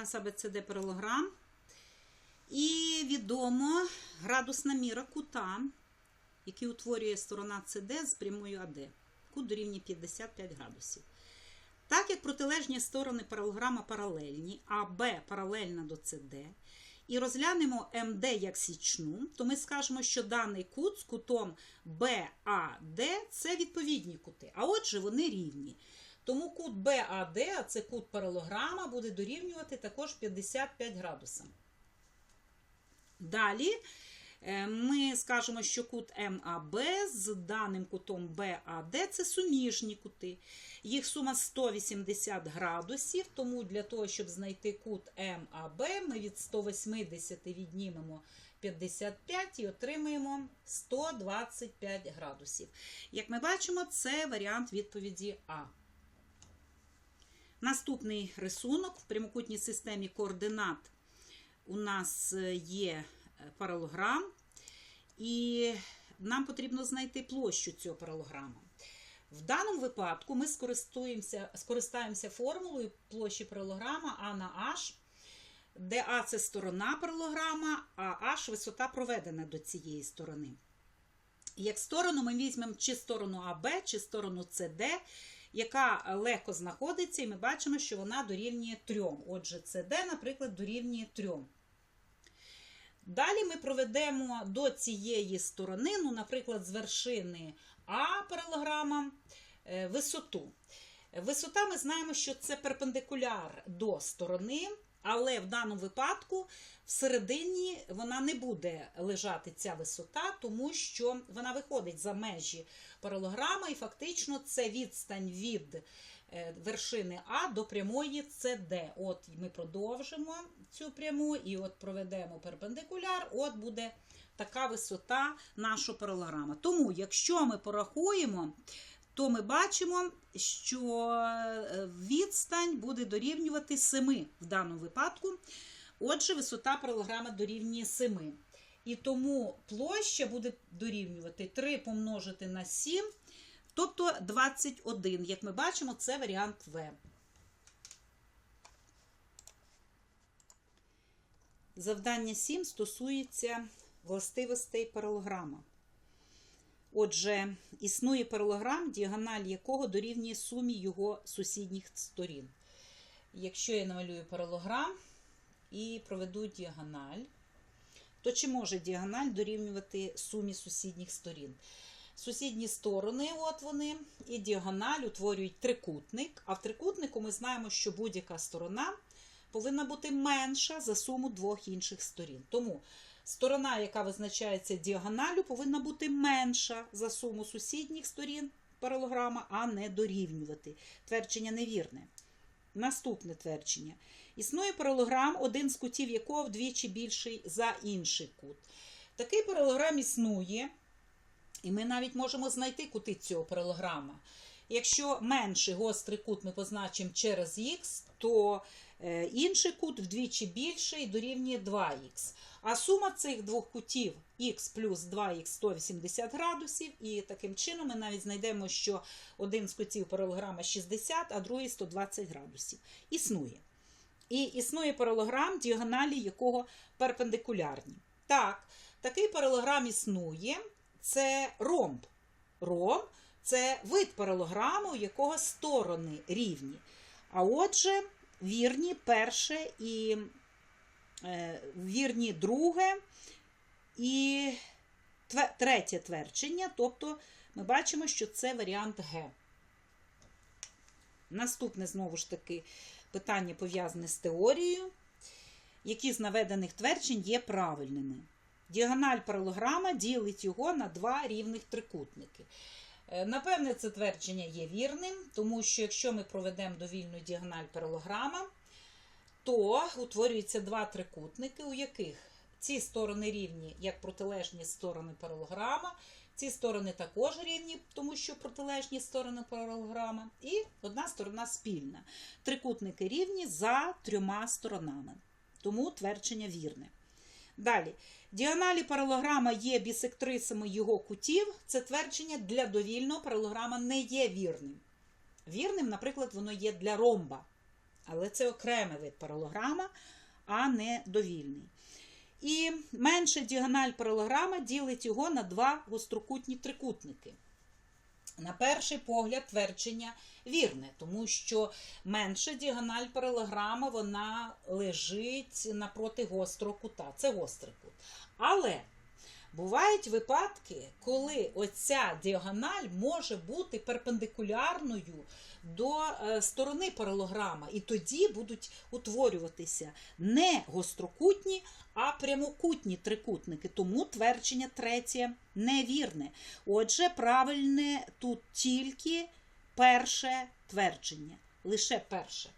нас ABCD паралограм. І відомо градусна міра кута, який утворює сторона CD з прямою АД. Кут дорівнює 55 градусів. Так як протилежні сторони паралограма паралельні, а Б паралельна до CD, і розглянемо МД як січну, то ми скажемо, що даний кут з кутом БАД це відповідні кути. А отже, вони рівні. Тому кут БАД, а це кут паралограма, буде дорівнювати також 55 градусам. Далі е, ми скажемо, що кут МАБ з даним кутом БАД це суміжні кути. Їх сума 180 градусів, тому для того, щоб знайти кут МАБ, ми від 180 віднімемо 55 і отримаємо 125 градусів. Як ми бачимо, це варіант відповіді А. Наступний рисунок в прямокутній системі координат у нас є паралограм, і нам потрібно знайти площу цього паралограма. В даному випадку ми скористаємося формулою площі паралограма А на H, де А це сторона паралограма, а H висота проведена до цієї сторони. Як сторону ми візьмемо чи сторону АБ, чи сторону СД, яка легко знаходиться, і ми бачимо, що вона дорівнює 3. Отже, СД, наприклад, дорівнює 3. Далі ми проведемо до цієї сторони, ну, наприклад, з вершини А паралограма, е, висоту. Висота ми знаємо, що це перпендикуляр до сторони, але в даному випадку всередині вона не буде лежати ця висота, тому що вона виходить за межі паралограма, і фактично це відстань від е, вершини А до прямої СД. От ми продовжимо цю пряму і от проведемо перпендикуляр, от буде така висота нашого паралограма. Тому, якщо ми порахуємо, то ми бачимо, що е, відстань буде дорівнювати 7 в даному випадку. Отже, висота паралограма дорівнює 7. І тому площа буде дорівнювати 3 помножити на 7, тобто 21. Як ми бачимо, це варіант В. Завдання 7 стосується властивостей паралограма. Отже, існує паралограм, діагональ якого дорівнює сумі його сусідніх сторін. Якщо я намалюю паралограм і проведу діагональ, то чи може діагональ дорівнювати сумі сусідніх сторін? Сусідні сторони, от вони, і діагональ утворюють трикутник, а в трикутнику ми знаємо, що будь-яка сторона повинна бути менша за суму двох інших сторін. Тому сторона, яка визначається діагоналю, повинна бути менша за суму сусідніх сторін паралограма, а не дорівнювати. Твердження невірне. Наступне твердження. Існує паралограм, один з кутів якого вдвічі більший за інший кут. Такий паралограм існує, і ми навіть можемо знайти кути цього паралограма. Якщо менший гострий кут ми позначимо через х, то е, інший кут вдвічі більший дорівнює 2х. А сума цих двох кутів х плюс 2х 180 градусів, і таким чином ми навіть знайдемо, що один з кутів паралограма 60, а другий 120 градусів. Існує. І існує паралограм, діагоналі якого перпендикулярні. Так, такий паралограм існує. Це ромб. Ромб це вид паралограму, у якого сторони рівні. А отже, вірні перше і е, вірні друге і третє твердження. Тобто ми бачимо, що це варіант Г. Наступне, знову ж таки, питання пов'язане з теорією. Які з наведених тверджень є правильними? Діагональ паралограма ділить його на два рівних трикутники. Е, Напевне, це твердження є вірним, тому що якщо ми проведемо довільну діагональ паралограма, то утворюються два трикутники, у яких ці сторони рівні як протилежні сторони паралограма, ці сторони також рівні, тому що протилежні сторони паралограма, і одна сторона спільна. Трикутники рівні за трьома сторонами. Тому твердження вірне. Далі. Діагоналі паралограма є бісектрисами його кутів. Це твердження для довільного паралограма не є вірним. Вірним, наприклад, воно є для ромба. Але це окремий вид паралограма, а не довільний. І менша діагональ паралограма ділить його на два гострокутні трикутники. На перший погляд, твердження вірне, тому що менша діагональ паралограма вона лежить напроти гострого кута. Це гострий кут. Але бувають випадки, коли оця діагональ може бути перпендикулярною до е, сторони паралограма, і тоді будуть утворюватися не гострокутні, а прямокутні трикутники. Тому твердження третє невірне. Отже, правильне тут тільки перше твердження. Лише перше.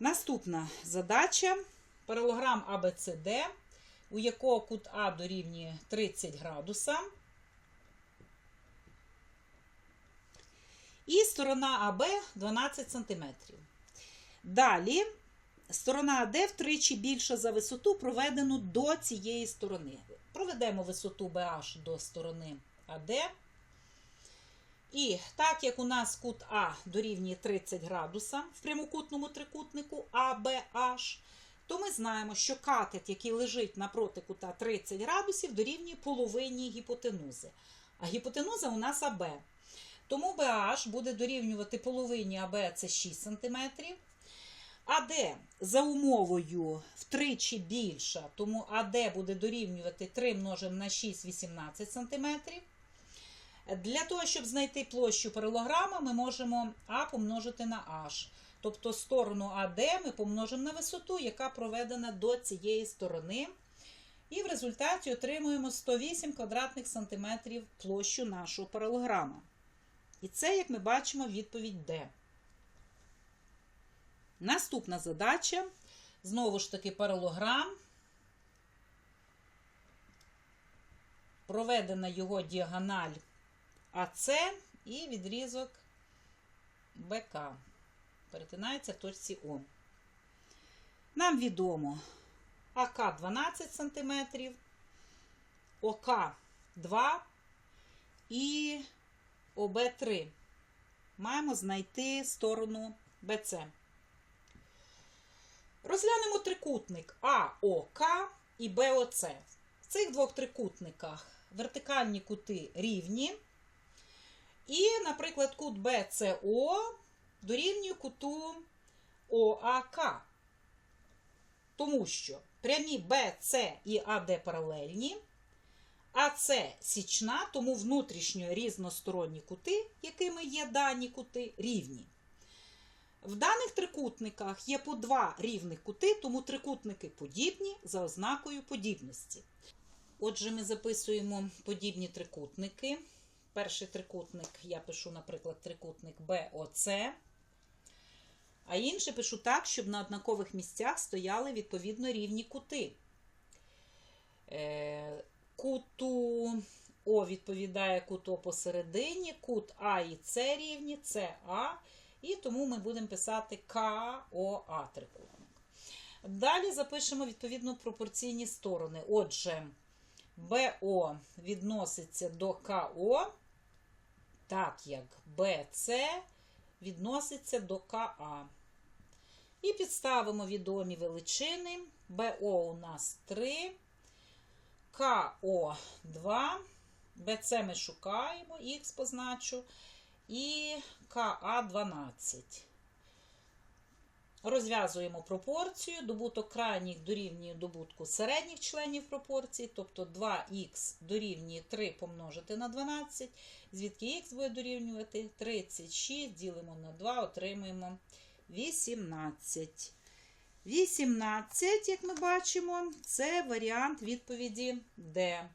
Наступна задача. Паралограм ABCD, у якого кут А дорівнює 30 градуса. І сторона АБ 12 см. Далі сторона АД втричі більша за висоту, проведену до цієї сторони. Проведемо висоту BH до сторони АД. І так як у нас кут А дорівнює 30 градуса в прямокутному трикутнику ABH, то ми знаємо, що катет, який лежить напроти кута 30 градусів, дорівнює половині гіпотенузи. А гіпотенуза у нас АБ. Тому BH буде дорівнювати половині АБ це 6 см. АД за умовою втричі більша, тому АД буде дорівнювати 3 множимо на 6 18 см. Для того, щоб знайти площу паралограма, ми можемо А помножити на H. Тобто сторону АД ми помножимо на висоту, яка проведена до цієї сторони. І в результаті отримуємо 108 квадратних сантиметрів площу нашого паралограма. І це, як ми бачимо, відповідь Д. Наступна задача. Знову ж таки, паралограм. Проведена його діагональ АС і відрізок БК. Перетинається в точці О. Нам відомо АК 12 см, ОК 2 і ОБ3. Маємо знайти сторону БЦ. Розглянемо трикутник АОК і БОЦ. В цих двох трикутниках вертикальні кути рівні. І, наприклад, кут БЦО дорівнює куту ОАК. Тому що прямі БЦ і АД паралельні, АЦ січна, тому внутрішньо різносторонні кути, якими є дані кути, рівні. В даних трикутниках є по два рівних кути, тому трикутники подібні за ознакою подібності. Отже, ми записуємо подібні трикутники. Перший трикутник я пишу, наприклад, трикутник БОЦ. А інший пишу так, щоб на однакових місцях стояли відповідно рівні кути. Е, куту О відповідає куту посередині, кут А і С рівні, СА. І тому ми будемо писати КОА трикутник. Далі запишемо відповідно пропорційні сторони. Отже, БО відноситься до КО, так як БЦ відноситься до КА. І підставимо відомі величини. БО у нас 3, КО 2, БЦ ми шукаємо, Х позначу, і КА 12. Розв'язуємо пропорцію. Добуток крайніх дорівнює добутку середніх членів пропорції, тобто 2х дорівнює 3 помножити на 12, звідки х буде дорівнювати 36, ділимо на 2, отримуємо 18. 18, як ми бачимо, це варіант відповіді Д.